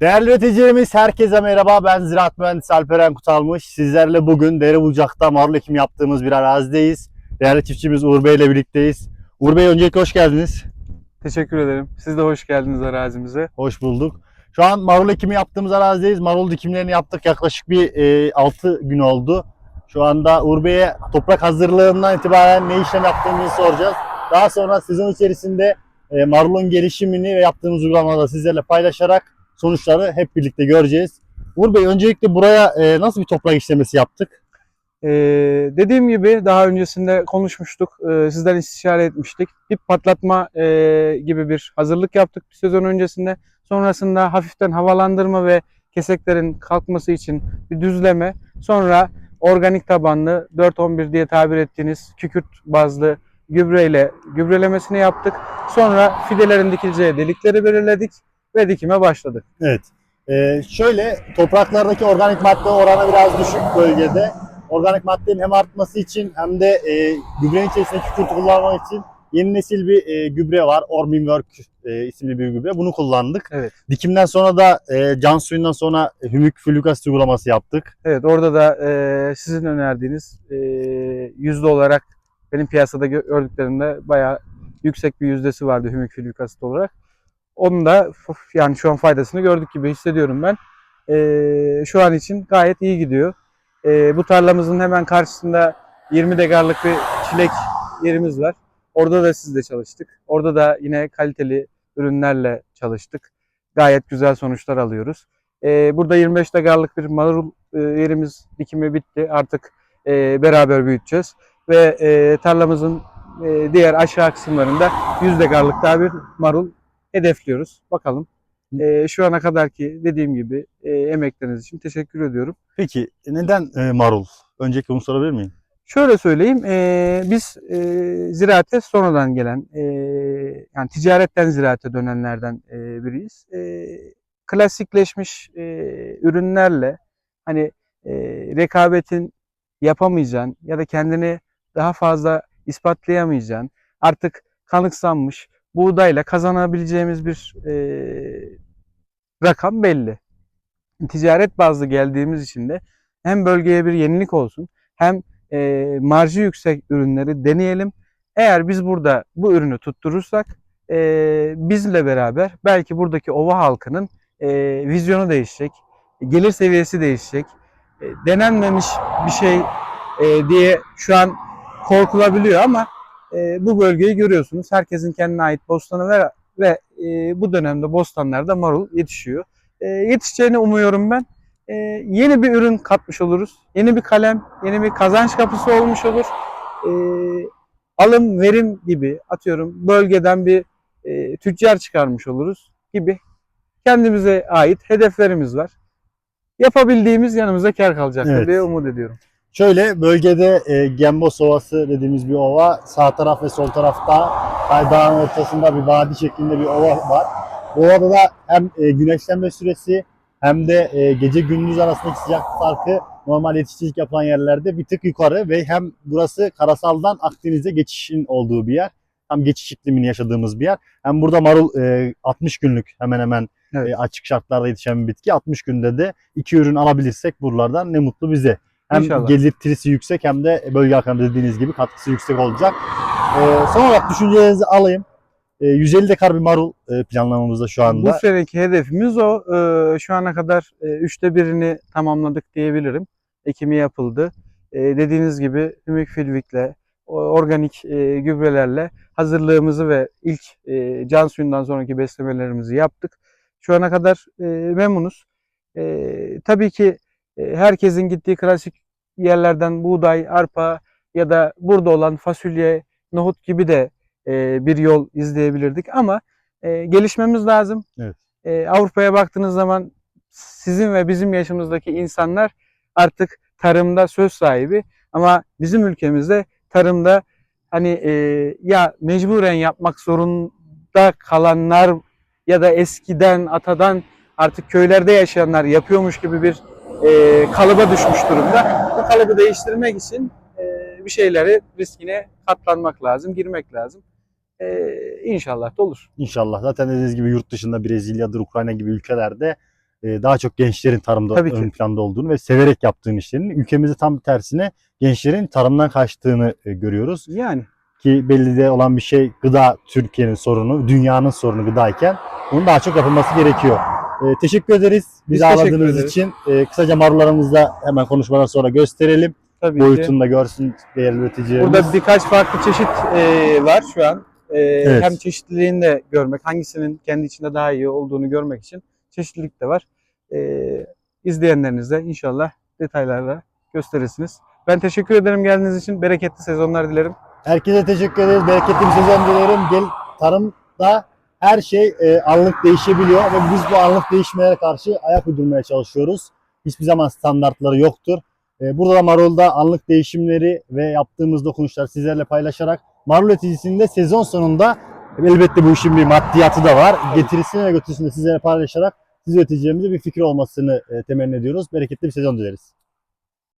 Değerli üreticilerimiz herkese merhaba. Ben Ziraat Mühendisi Alperen Kutalmış. Sizlerle bugün Derebucak'ta marul ekimi yaptığımız bir arazideyiz. Değerli çiftçimiz Uğur Bey ile birlikteyiz. Uğur Bey öncelikle hoş geldiniz. Teşekkür ederim. Siz de hoş geldiniz arazimize. Hoş bulduk. Şu an marul ekimi yaptığımız arazideyiz. Marul dikimlerini yaptık. Yaklaşık bir e, 6 gün oldu. Şu anda Uğur Bey'e toprak hazırlığından itibaren ne işlem yaptığımızı soracağız. Daha sonra sezon içerisinde e, marulun gelişimini ve yaptığımız uygulamaları sizlerle paylaşarak sonuçları hep birlikte göreceğiz. Uğur Bey öncelikle buraya e, nasıl bir toprak işlemesi yaptık? Ee, dediğim gibi daha öncesinde konuşmuştuk. Ee, sizden istişare etmiştik. Dip patlatma e, gibi bir hazırlık yaptık bir sezon öncesinde. Sonrasında hafiften havalandırma ve keseklerin kalkması için bir düzleme. Sonra organik tabanlı 4-11 diye tabir ettiğiniz kükürt bazlı gübreyle gübrelemesini yaptık. Sonra fidelerin dikileceği delikleri belirledik ve dikime başladık. Evet. E, şöyle topraklardaki organik madde oranı biraz düşük bölgede. Organik maddenin hem artması için hem de e, gübrenin içerisinde kükürt kullanmak için yeni nesil bir e, gübre var. Orminwork e, isimli bir gübre. Bunu kullandık. Evet. Dikimden sonra da e, can suyundan sonra hümük flük asit uygulaması yaptık. Evet orada da e, sizin önerdiğiniz e, yüzde olarak benim piyasada gö- gördüklerimde bayağı yüksek bir yüzdesi vardı hümük filük asit olarak. Onun da yani şu an faydasını gördük gibi hissediyorum ben. E, şu an için gayet iyi gidiyor. E, bu tarlamızın hemen karşısında 20 degarlık bir çilek yerimiz var. Orada da sizle çalıştık. Orada da yine kaliteli ürünlerle çalıştık. Gayet güzel sonuçlar alıyoruz. E, burada 25 degarlık bir marul e, yerimiz dikimi bitti. Artık e, beraber büyüteceğiz. Ve e, tarlamızın e, diğer aşağı kısımlarında 100 degarlık daha bir marul hedefliyoruz. Bakalım. E, şu ana kadarki dediğim gibi e, emekleriniz için teşekkür ediyorum. Peki neden e, marul? Öncelikle bunu sorabilir miyim? Şöyle söyleyeyim, e, biz e, ziraate sonradan gelen, e, yani ticaretten ziraate dönenlerden e, biriyiz. E, klasikleşmiş e, ürünlerle hani e, rekabetin yapamayacağın ya da kendini daha fazla ispatlayamayacağın, artık kanıksanmış buğdayla kazanabileceğimiz bir e, rakam belli. Ticaret bazlı geldiğimiz için de hem bölgeye bir yenilik olsun hem e, marjı yüksek ürünleri deneyelim. Eğer biz burada bu ürünü tutturursak e, bizle beraber belki buradaki ova halkının e, vizyonu değişecek, gelir seviyesi değişecek. E, denenmemiş bir şey e, diye şu an korkulabiliyor ama e, bu bölgeyi görüyorsunuz. Herkesin kendine ait bostanı ve, ve e, bu dönemde bostanlarda marul yetişiyor. E, yetişeceğini umuyorum ben e, yeni bir ürün katmış oluruz. Yeni bir kalem, yeni bir kazanç kapısı olmuş olur. E, alım, verim gibi atıyorum bölgeden bir e, tüccar çıkarmış oluruz gibi kendimize ait hedeflerimiz var. Yapabildiğimiz yanımıza kar kalacaktır Evet. diye umut ediyorum. Şöyle bölgede e, Gembos Ovası dediğimiz bir ova. Sağ taraf ve sol tarafta dağın ortasında bir vadi şeklinde bir ova var. Bu ovada da hem e, güneşlenme süresi hem de e, gece gündüz arasındaki sıcaklık farkı normal yetişçilik yapılan yerlerde bir tık yukarı ve hem burası karasaldan Akdeniz'e geçişin olduğu bir yer. Hem geçiş iklimini yaşadığımız bir yer. Hem burada marul e, 60 günlük hemen hemen Evet. e, açık şartlarda yetişen bir bitki. 60 günde de iki ürün alabilirsek buralardan ne mutlu bize. Hem İnşallah. getirisi yüksek hem de bölge hakkında dediğiniz gibi katkısı yüksek olacak. Ee, son olarak düşüncelerinizi alayım. Ee, 150 dekar bir marul e, planlamamızda şu anda. Bu seneki hedefimiz o. Ee, şu ana kadar e, üçte birini tamamladık diyebilirim. Ekimi yapıldı. Ee, dediğiniz gibi hümik filvikle, organik e, gübrelerle hazırlığımızı ve ilk e, can suyundan sonraki beslemelerimizi yaptık. Şu ana kadar e, memnunuz. E, tabii ki e, herkesin gittiği klasik yerlerden buğday, arpa ya da burada olan fasulye, nohut gibi de e, bir yol izleyebilirdik ama e, gelişmemiz lazım. Evet. E, Avrupa'ya baktığınız zaman sizin ve bizim yaşımızdaki insanlar artık tarımda söz sahibi ama bizim ülkemizde tarımda hani e, ya mecburen yapmak zorunda kalanlar ya da eskiden atadan artık köylerde yaşayanlar yapıyormuş gibi bir e, kalıba düşmüş durumda. Bu kalıbı değiştirmek için e, bir şeyleri riskine katlanmak lazım, girmek lazım. E, inşallah da olur. İnşallah. Zaten dediğiniz gibi yurt dışında Brezilya'dır, Ukrayna gibi ülkelerde e, daha çok gençlerin tarımda Tabii ki. ön planda olduğunu ve severek yaptığın işlerin ülkemizde tam tersine gençlerin tarımdan kaçtığını e, görüyoruz. Yani Ki belli de olan bir şey gıda Türkiye'nin sorunu, dünyanın sorunu gıdayken bunun daha çok yapılması gerekiyor. E, teşekkür ederiz Biz bizi teşekkür ağırladığınız ederiz. için. E, kısaca marullarımızı da hemen konuşmadan sonra gösterelim. tabii. Boyutunu da görsün değerli üreticilerimiz. Burada birkaç farklı çeşit e, var şu an. E, Evet. Hem çeşitliliğini de görmek, hangisinin kendi içinde daha iyi olduğunu görmek için çeşitlilik de var. E, izleyenleriniz de inşallah detaylarla gösterirsiniz. Ben teşekkür ederim geldiğiniz için. Bereketli sezonlar dilerim. Herkese teşekkür ederiz. Bereketli bir sezon dilerim. Gel tarımda her şey e, anlık değişebiliyor ve biz bu anlık değişmelere karşı ayak uydurmaya çalışıyoruz. Hiçbir zaman standartları yoktur. E, burada da Marul'da anlık değişimleri ve yaptığımız dokunuşları sizlerle paylaşarak Marul üreticisinde sezon sonunda elbette bu işin bir maddiyatı da var. Getirisini ve götürüsünü de sizlerle paylaşarak siz üreticilerimize bir fikir olmasını e, temenni ediyoruz. Bereketli bir sezon dileriz.